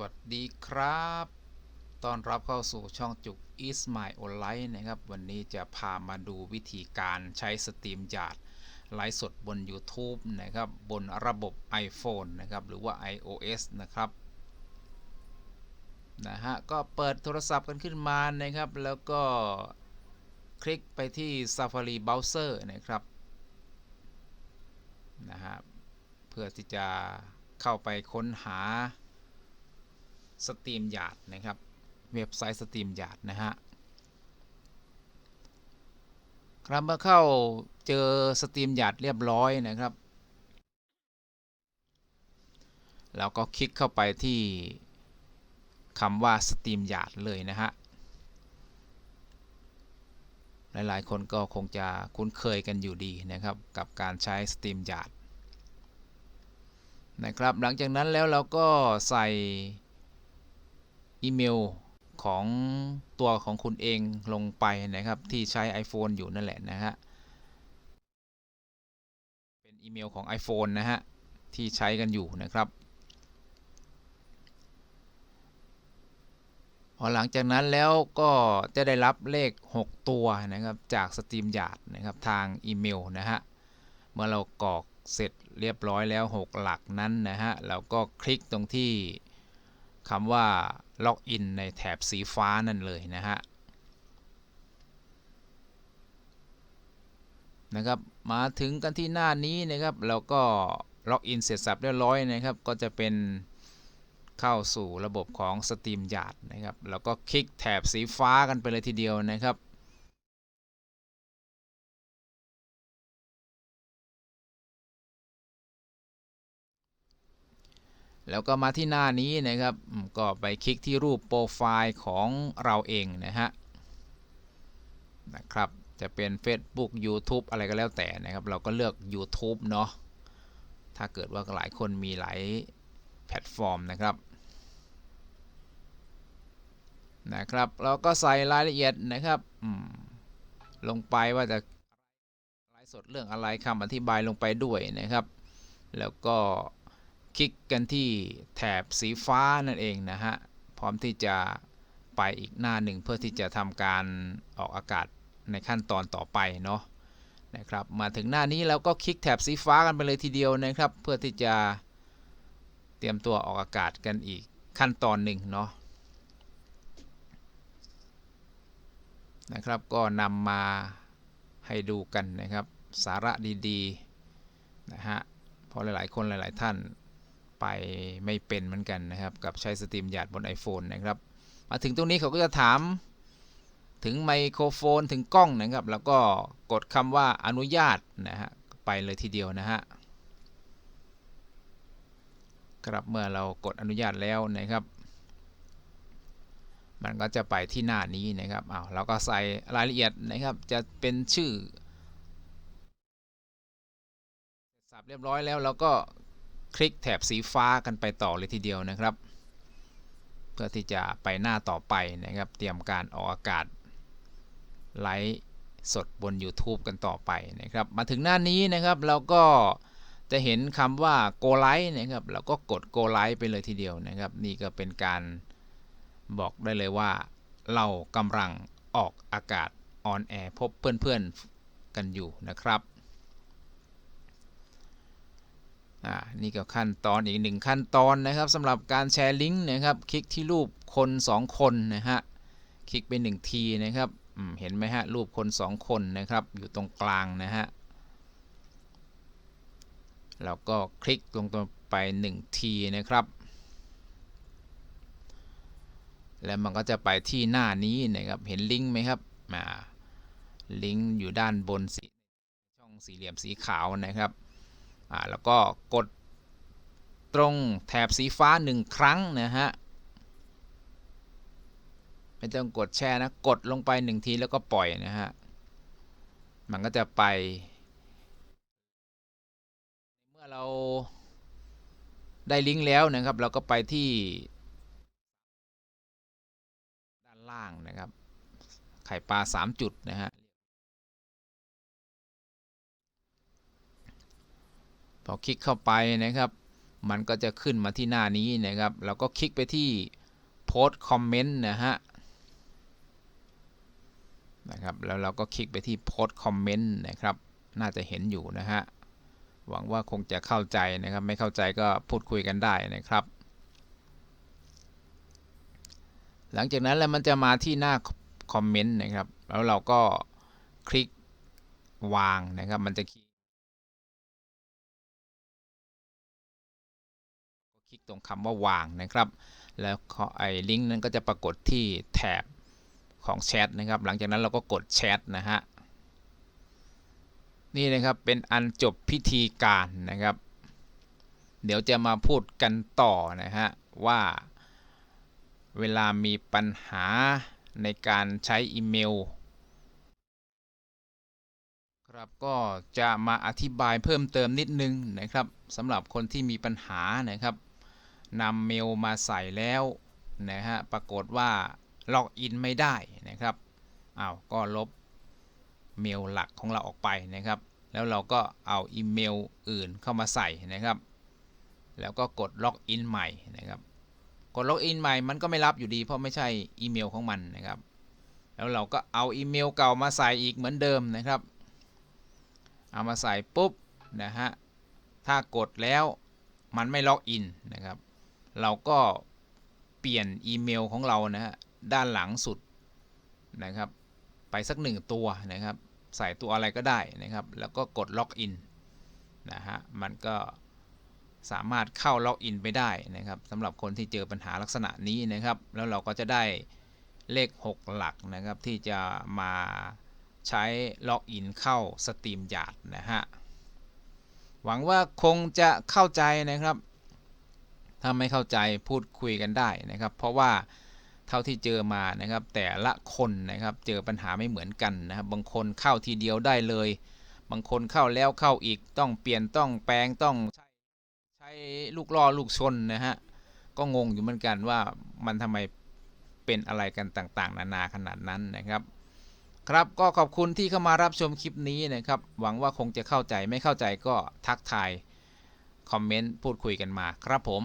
วัสดีครับ ตอนรับเข้าสู่ช่องจุก Is My Online นะครับ วันนี้จะพามาดูวิธีการใช้สตรีมยาดไลฟ์สดบน YouTube นะครับ บนระบบ iPhone นะครับ หรือว่า iOS นะครับ นะฮะ ก็เปิดโทรศัพท์กันขึ้นมานะครับ แล้วก็คลิกไปที่ Safari Browser นะครับ นะฮะ เพื่อที่จะเข้าไปค้นหา สตรีมยาดนะครับ เว็บไซต์สตรีมยาดนะฮะครับเมื่อเข้าเจอสตรีมยาดเรียบร้อยนะครับแล้วก็คลิกเข้าไปที่คำว่าสตรีมยาดเลยนะฮะ หลายๆ คนก็คงจะคุ้นเคยกันอยู่ดีนะครับ กับการใช้สตรีมยาดนะครับ หลังจากนั้นแล้วเราก็ใส่ อีเมลของตัวของคุณเองลงไปนะครับ ที่ใช้ iPhone อยู่นั่นแหละนะฮะเป็นอีเมลของ iPhone นะฮะที่ใช้กันอยู่นะครับพอหลังจากนั้นแล้วก็จะได้รับเลข 6 ตัวนะครับจาก StreamYard นะครับทางอีเมลนะฮะเมื่อเรากรอกเสร็จเรียบร้อยแล้ว 6 หลักนั้นนะฮะเราก็คลิกตรงที่คำว่า ล็อกอินในแถบสีฟ้านั่นเลยนะฮะนะครับมาถึงกันที่หน้านี้นะครับเราก็ล็อกอินเสร็จสับเรียบร้อยนะครับ ก็จะเป็นเข้าสู่ระบบของ Steam Yard นะครับแล้วก็คลิกแถบสีฟ้ากันไปเลยทีเดียวนะครับ แล้วก็มาที่หน้านี้นะครับ ก็ไปคลิกที่รูปโปรไฟล์ของเราเองนะฮะนะครับ จะเป็น Facebook YouTube อะไรก็แล้วแต่นะครับ เราก็เลือก YouTube เนาะ ถ้าเกิดว่าหลายคนมีหลายแพลตฟอร์มนะครับ นะครับ เราก็ใส่รายละเอียดนะครับลงไปว่าจะไลฟ์สดเรื่องอะไรคำอธิบายลงไปด้วยนะครับ แล้วก็ คลิกกันที่แถบสีฟ้านั่นเองนะฮะ พร้อมที่จะไปอีกหน้าหนึ่งเพื่อที่จะทำการออกอากาศในขั้นตอนต่อไปเนาะนะครับ มาถึงหน้านี้เราก็คลิกแถบสีฟ้ากันไปเลยทีเดียวนะครับ เพื่อที่จะเตรียมตัวออกอากาศกันอีกขั้นตอนหนึ่งเนาะนะครับก็นำมาให้ดูกันนะครับ สาระดีๆนะฮะเพราะหลายๆ คนหลาย ๆ ท่าน ไปไม่เป็นเหมือนกันนะครับ กับใช้สตรีมยาดบน iPhone นะครับ มาถึงตรงนี้เขาก็จะถามถึงไมโครโฟนถึงกล้องนะครับ แล้วก็กดคำว่าอนุญาตนะฮะไปเลยทีเดียวนะฮะครับเมื่อเรากดอนุญาตแล้วนะครับ มันก็จะไปที่หน้านี้นะครับอ้าวเราก็ใส่รายละเอียดนะครับ จะเป็นชื่อสับเรียบร้อยแล้วเราก็ คลิกแถบสีฟ้ากันไปต่อเลยทีเดียวนะครับ เพื่อที่จะไปหน้าต่อไปนะครับ เตรียมการออกอากาศไลฟ์สดบน YouTube กันต่อไปนะครับ มาถึงหน้านี้นะครับเราก็จะเห็นคำว่า go live นะครับเราก็กด go live ไปเลยทีเดียวนะครับ นี่ก็เป็นการบอกได้เลยว่า เรากำลังออกอากาศออนแอร์พบเพื่อนๆกันอยู่นะครับ อ่านี่ก็ขั้นตอนอีกหนึ่งขั้นตอนนะครับสำหรับการแชร์ลิงก์นะครับ คลิกที่รูปคน 2 คนนะฮะคลิกไป1ทีนะครับเห็นไหมฮะรูปคน 2 คนนะครับ อยู่ตรงกลางนะฮะเราก็คลิกลงตรงไป 1 ทีนะครับ แล้วมันก็จะไปที่หน้านี้นะครับเห็นลิงก์ไหมครับมาลิงก์อยู่ด้านบนสีช่องสี่เหลี่ยมสีขาวนะครับ อ่าแล้วก็กดตรงแถบสีฟ้าหนึ่งครั้งนะฮะไม่ต้องกดแช่นะกดลงไปหนึ่งทีแล้วก็ปล่อยนะฮะมันก็จะไป เมื่อเราได้ลิงก์แล้วนะครับ เราก็ไปที่ด้านล่างนะครับ ไข่ปลา 3 จุดนะฮะ อคลิกเข้าไปนะครับ มันก็จะขึ้นมาที่หน้านี้นะครับเราก็คลิกไปที่ post comment นะฮะนะครับแล้วเราก็คลิกไปที่ post comment นะครับ น่าจะเห็นอยู่นะฮะหวังว่าคงจะเข้าใจนะครับ ไม่เข้าใจก็พูดคุยกันได้นะครับ หลังจากนั้นแล้วมันจะมาที่หน้าคอมเมนต์นะครับ แล้วเราก็คลิกวางนะครับ มันจะคลิก ตรงคำว่าวางนะครับ แล้วไอ้ลิงก์นั้นก็จะปรากฏที่แถบของแชทนะครับ หลังจากนั้นเราก็กดแชทนะฮะนี่นะครับเป็นอันจบพิธีการนะครับ เดี๋ยวจะมาพูดกันต่อนะฮะว่าเวลามีปัญหาในการใช้อีเมลครับก็จะมาอธิบายเพิ่มเติมนิดนึงนะครับสำหรับคนที่มีปัญหานะครับ นำเมลมาใส่แล้วนะฮะปรากฏว่าล็อกอินไม่ได้นะครับอ้าวก็ลบเมลหลักของเราออกไปนะครับ แล้วเราก็เอาอีเมลอื่นเข้ามาใส่นะครับ แล้วก็กดล็อกอินใหม่นะครับกดล็อกอินใหม่มันก็ไม่รับอยู่ดีเพราะไม่ใช่อีเมลของมันนะครับ แล้วเราก็เอาอีเมลเก่ามาใส่อีกเหมือนเดิมนะครับ เอามาใส่ปุ๊บนะฮะถ้ากดแล้วมันไม่ล็อกอินนะครับ เราก็เปลี่ยนอีเมลของเรานะฮะด้านหลังสุดนะครับ ไปสักหนึ่งตัวนะครับ ใส่ตัวอะไรก็ได้นะครับ แล้วก็กดล็อกอินนะฮะมันก็สามารถเข้าล็อกอินไปได้นะครับสำหรับคนที่เจอปัญหาลักษณะนี้นะครับ แล้วเราก็จะได้เลข 6 หลักนะครับ ที่จะมาใช้ล็อกอินเข้าสตรีมยาร์ดนะฮะหวังว่าคงจะเข้าใจนะครับ ถ้าไม่เข้าใจพูดคุยกันได้นะครับ เพราะว่าเท่าที่เจอมานะครับ แต่ละคนนะครับเจอปัญหาไม่เหมือนกันนะครับ บางคนเข้าทีเดียวได้เลย บางคนเข้าแล้วเข้าอีกต้องเปลี่ยนต้องแปลงต้องใช้ลูกล่อลูกชนนะฮะก็งงอยู่เหมือนกันว่ามันทำไมเป็นอะไรกันต่างๆ นานาขนาดนั้นนะครับครับก็ขอบคุณที่เข้ามารับชมคลิปนี้นะครับ หวังว่าคงจะเข้าใจไม่เข้าใจก็ทักทาย คอมเมนต์ พูดคุยกันมาครับผม